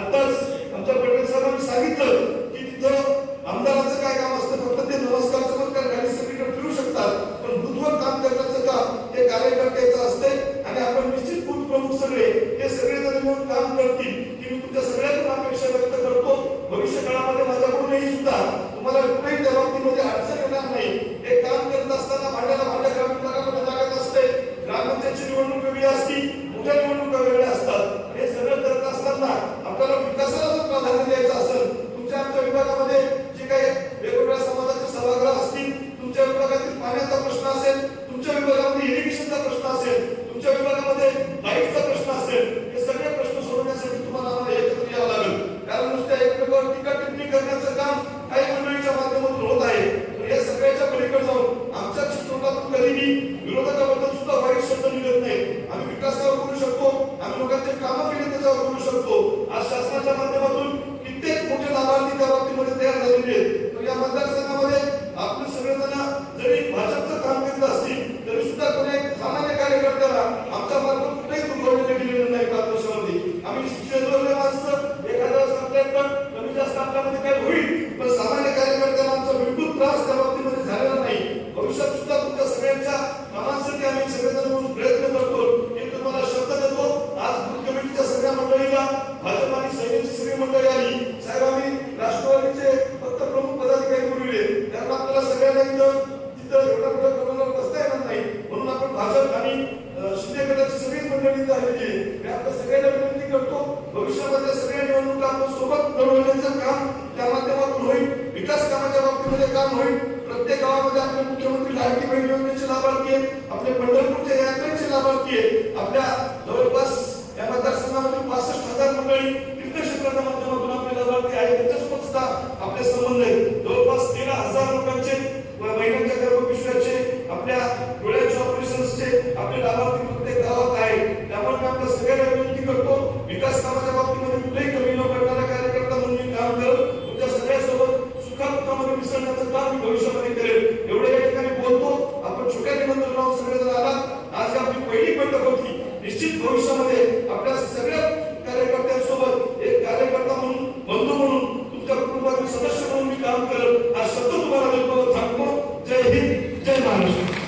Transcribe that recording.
आताच आमच्या पटेल साहेबांनी सांगितलं की तिथं आमदाराचं काय काम असतं फक्त ते नमस्कार चमत्कार गाडी सगळीकडे फिरू शकतात. पण बुथवर काम करण्याचं काम ते कार्यकर्त्याचं असते आणि आपण निश्चित बूथ प्रमुख सगळे हे सगळे जण मिळून काम करतील. की मी तुमच्या सगळ्यांकडून अपेक्षा व्यक्त करतो. भविष्य काळामध्ये माझ्याकडूनही सुद्धा तुम्हाला कुठेही त्या बाबतीमध्ये अडचण येणार नाही. हे काम करत असताना भांड्याला भांड्या ग्रामीण भागामध्ये लागत असते ग्रामपंचायतची निवडणूक वेगळी असती मोठ्या निवडणुका वेगळ्या असतात आणि हे सगळं करत असताना आपल्याला विकासाला जर प्राधान्य द्यायचं असेल तुमच्या आमच्या विभागामध्ये जे काही वेगवेगळ्या समाजाचे सभागृह असतील तुमच्या विभागातील पाण्याचा प्रश्न असेल तुमच्या विभागामध्ये इरिगेशनचा प्रश्न असेल तुमच्या विभागामध्ये लाईटचा प्रश्न असेल हे सगळे प्रश्न सोडवण्यासाठी तुम्हाला आम्हाला एकत्र यावं लागेल कारण नुसत्या एकमेकावर टीका टिप्पणी करण्याचं काम काही मंडळीच्या माध्यमातून होत आहे पण या सगळ्याच्या पलीकडे जाऊन आमच्या चित्रपटातून कधीही विरोधकाबद्दल सुद्धा वाईट शब्द निघत नाही आम्ही विकासावर बोलू शकतो आम्ही लोकांचे कामं केले त्याच्यावर बोलू शकतो आज शासनाच्या माध्यमातून कित्येक मोठे लाभार्थी त्या बाबतीमध्ये तयार झालेले आहेत तर या मतदारसंघामध्ये आपण सगळेजण जरी भाजपचं काम करीत असतील तरी सुद्धा कोणी एक सामान्य कार्यकर्त्याला आमच्या मार्फत कुठेही दुर्घटना गेलेलं नाही पाच वर्षामध्ये आम्ही शिक्षण माणसं एखाद्या कमी जास्त आपल्यामध्ये होईल? पण सामान्य कार्यकर्त्याला आमचा बिलकुल त्रास त्या बाबतीमध्ये झालेला नाही. भविष्यात सुद्धा तुमच्या सगळ्यांच्या कामांसाठी आम्ही सगळेजण प्रयत्न करतो. हे तुम्हाला शब्द देतो. आज बूथ कमिटीच्या सगळ्या मंडळीला भाजप आणि सैन्याची सगळी मंडळी आली. साहेब आम्ही राष्ट्रवादीचे फक्त प्रमुख पदाधिकारी बोलविले त्यामुळे आपल्याला सगळ्यांना इथं तिथं एवढ्या मोठ्या प्रमाणावर बसता येणार नाही. म्हणून आपण भाजप आणि शिंदे गटाची सगळी मंडळी इथं आलेली आहे. मी आपल्या सगळ्यांना विनंती करतो भविष्यामध्ये सोबत लढवण्याचं काम त्या माध्यमातून होईल विकास कामाच्या बाबतीमध्ये काम होईल. प्रत्येक गावामध्ये आपले मुख्यमंत्री लाडकी बहीण योजनेचे लाभार्थी आहेत आपले पंढरपूरच्या यात्रेचे लाभार्थी आहेत. आपल्या जवळपास या मतदारसंघामध्ये पासष्ट हजार मंडळी तीर्थक्षेत्राच्या माध्यमातून आपले लाभार्थी आहेत. त्याच्यासोबत सुद्धा आपले संबंध आहेत. जवळपास तेरा हजार लोकांचे महिलांच्या गर्भपिशव्याचे आपल्या डोळ्याच्या ऑपरेशन्सचे आपले लाभार्थी भविष्यामध्ये आपल्या सगळ्या कार्यकर्त्यांसोबत एक कार्यकर्ता म्हणून बंधू म्हणून तुमच्या कुटुंबातील सदस्य म्हणून मी काम करेल हा शब्द तुम्हाला जय हिंद. जय महाराष्ट्र.